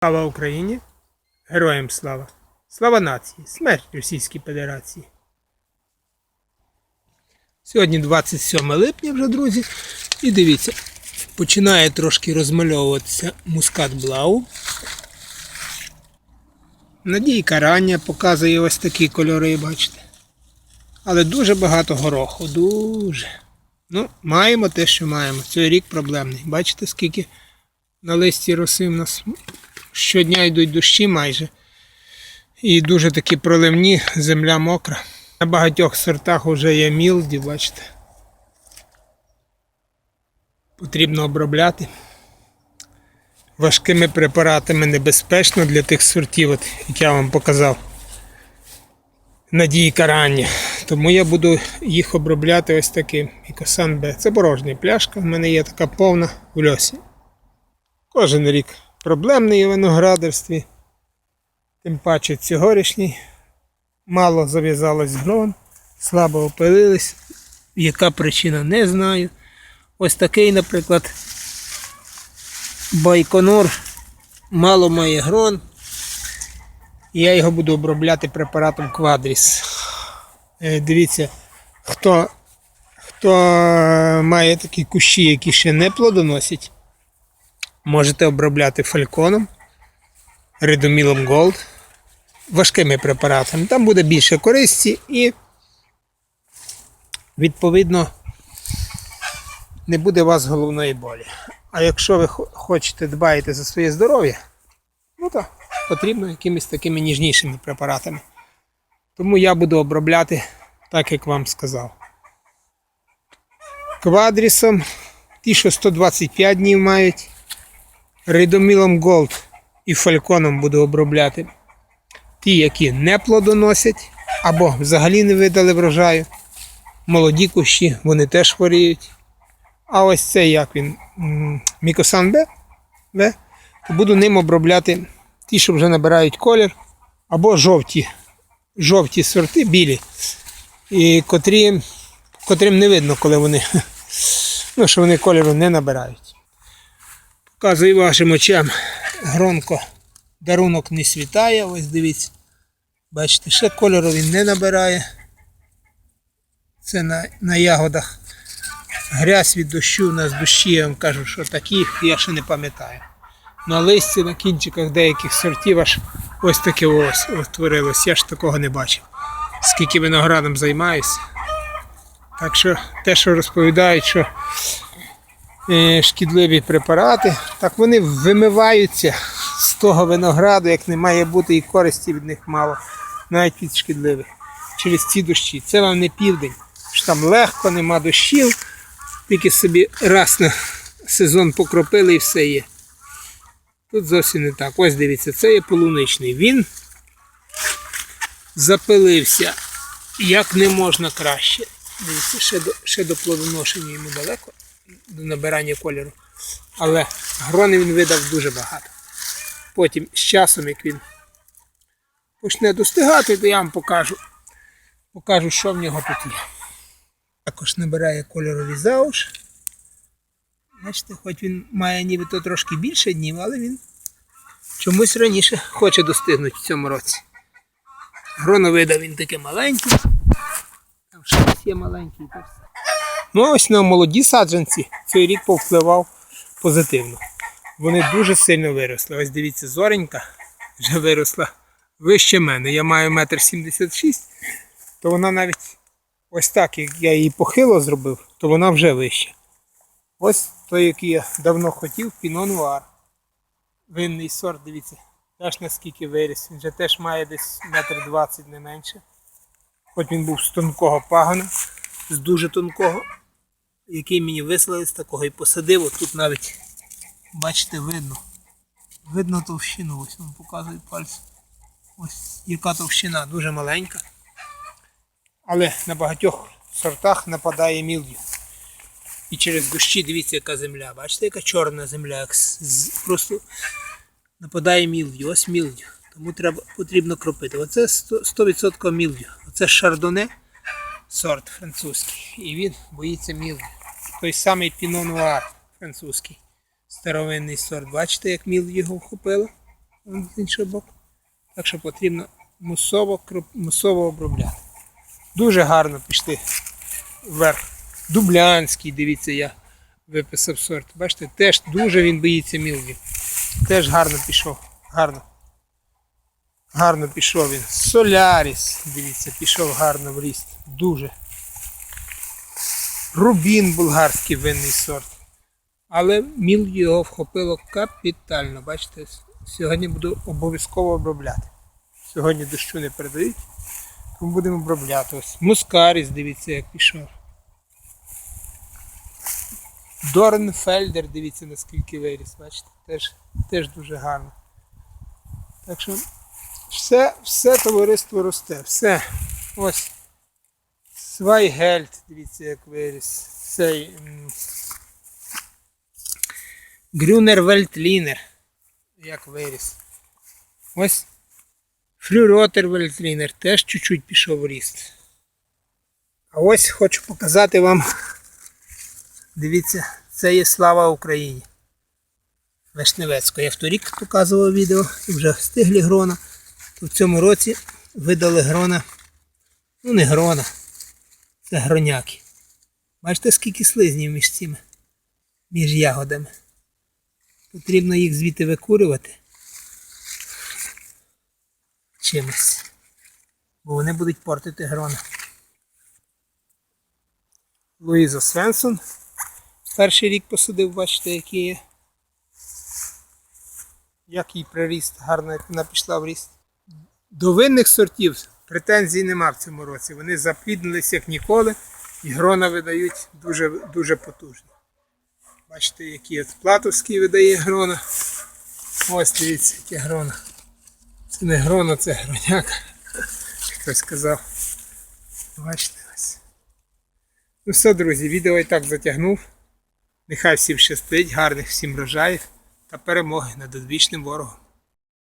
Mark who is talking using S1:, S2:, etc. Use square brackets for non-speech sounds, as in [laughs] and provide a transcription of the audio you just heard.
S1: Слава Україні! Героям слава! Слава нації! Смерть Російській Федерації! Сьогодні 27 липня вже, друзі. І дивіться, починає трошки розмальовуватися мускат Блау. Надійка рання показує ось такі кольори, бачите. Але дуже багато гороху, дуже. Ну, маємо те, що маємо. Цей рік проблемний. Бачите, скільки на листі роси в нас щодня йдуть дощі майже. І дуже такі проливні, земля мокра. На багатьох сортах вже є мілді, бачите. Потрібно обробляти. Важкими препаратами небезпечно для тих сортів, от, як я вам показав. Надійка рання. Тому я буду їх обробляти ось таким. Ікосан Б. Це порожня пляшка. В мене є така повна в льосі. Кожен рік проблемний у виноградарстві. Тим паче цьогорічній. Мало зав'язалось грон, слабо опилились. Яка причина, не знаю. Ось такий, наприклад, Байконур мало має грон. Я його буду обробляти препаратом Квадріс. Е, Дивіться, хто, хто має такі кущі, які ще не плодоносять, можете обробляти фальконом, редомілом Gold, важкими препаратами. Там буде більше користі і, відповідно, не буде у вас головної болі. А якщо ви хочете дбаєте за своє здоров'я, ну то потрібно якимись такими ніжнішими препаратами. Тому я буду обробляти так, як вам сказав. Квадрісом, ті, що 125 днів мають, рейдомілом Gold і фальконом буду обробляти. Ті, які не плодоносять або взагалі не видали врожаю. Молоді кущі, вони теж хворіють. А ось цей як він, Мікосан Б, буду ним обробляти ті, що вже набирають колір, або жовті, жовті сорти, білі, і котрі, котрим не видно, коли вони, [laughs] ну, що вони кольору не набирають. Показую вашим очам, громко дарунок не світає, ось дивіться. Бачите, ще кольору він не набирає. Це на, на ягодах. Грязь від дощу, у нас дощі, я вам кажу, що такі, я ще не пам'ятаю. На листі, на кінчиках деяких сортів аж ось таке ось утворилось. Я ж такого не бачив. Скільки виноградом займаюся. Так що те, що розповідають, що шкідливі препарати, так вони вимиваються з того винограду, як не має бути і користі від них мало, навіть від шкідливих. Через ці дощі. Це вам не південь. Що там легко, нема дощів, тільки собі раз на сезон покропили і все є. Тут зовсім не так. Ось дивіться, це є полуничний. Він запилився як не можна краще. Дивіться, ще до, ще до плодоношення йому далеко, набирання кольору. Але грони він видав дуже багато. Потім з часом, як він почне достигати, то я вам покажу, покажу, що в нього тут є. Також набирає кольорові зауш. Бачите, хоч він має нібито трошки більше днів, але він чомусь раніше хоче достигнути в цьому році. Гроновида він таке маленький. Там щось є маленький. та все. Ну ось на молоді саджанці цей рік повпливав позитивно. Вони дуже сильно виросли. Ось дивіться, зоренька вже виросла вище мене. Я маю метр сімдесят шість, то вона навіть ось так, як я її похило зробив, то вона вже вища. Ось той, який я давно хотів, Піно Нуар. Винний сорт, дивіться, теж наскільки виріс. Він вже теж має десь метр двадцять не менше. Хоч він був з тонкого пагона, з дуже тонкого, який мені вислали з такого і посадив. Тут навіть, бачите, видно. Видно товщину, ось вам показую пальцем. Ось яка товщина, дуже маленька. Але на багатьох сортах нападає мілдю. І через дощі, дивіться, яка земля. Бачите, яка чорна земля, як просто нападає мілдю. Ось мілдю. Тому треба, потрібно кропити. Оце 100%, 100% мілдю. Оце шардоне сорт французький. І він боїться мілдю. Той самий Піно Нуар французький. Старовинний сорт. Бачите, як мілдю його вхопило? З іншого боку. Так що потрібно мусово, мусово обробляти. Дуже гарно пішли вверх. Дублянський, дивіться, я виписав сорт. Бачите, теж дуже він боїться мілві. Теж гарно пішов. Гарно. Гарно пішов він. Соляріс, дивіться, пішов гарно в ріст. Дуже. Рубін булгарський винний сорт. Але міл його вхопило капітально. Бачите, сьогодні буду обов'язково обробляти. Сьогодні дощу не передають, тому будемо обробляти. Ось мускаріс, дивіться, як пішов. Дорнфельдер, дивіться, наскільки виріс, бачите, теж, теж дуже гарно. Так що все, все товариство росте, все. Ось. Свайгельд, дивіться, як виріс. Цей. Грюнер Вельтлінер. Як виріс. Ось. Фрюротер Вельтлінер теж чуть-чуть пішов в ріст. А ось хочу показати вам. Дивіться, це є слава Україні. Вишневецько. Я в торік показував відео і вже встигли грона. В цьому році видали грона. Ну не грона. Це гроняки. Бачите, скільки слизнів між цими, між ягодами. Потрібно їх звідти викурювати чимось. Бо вони будуть портити грона. Луїза Свенсон. Перший рік посадив, бачите, який є. Як їй приріст, гарно як вона пішла в ріст. До винних сортів претензій нема в цьому році. Вони запліднились як ніколи і грона видають дуже, дуже потужні. Бачите, які от платовський видає грона. Ось дивіться, яке грона. Це не грона, це гроняка. Як [laughs] Хтось сказав. Бачите ось. Ну все, друзі, відео і так затягнув. Нехай всім щастить, гарних всім врожаїв та перемоги над одвічним ворогом.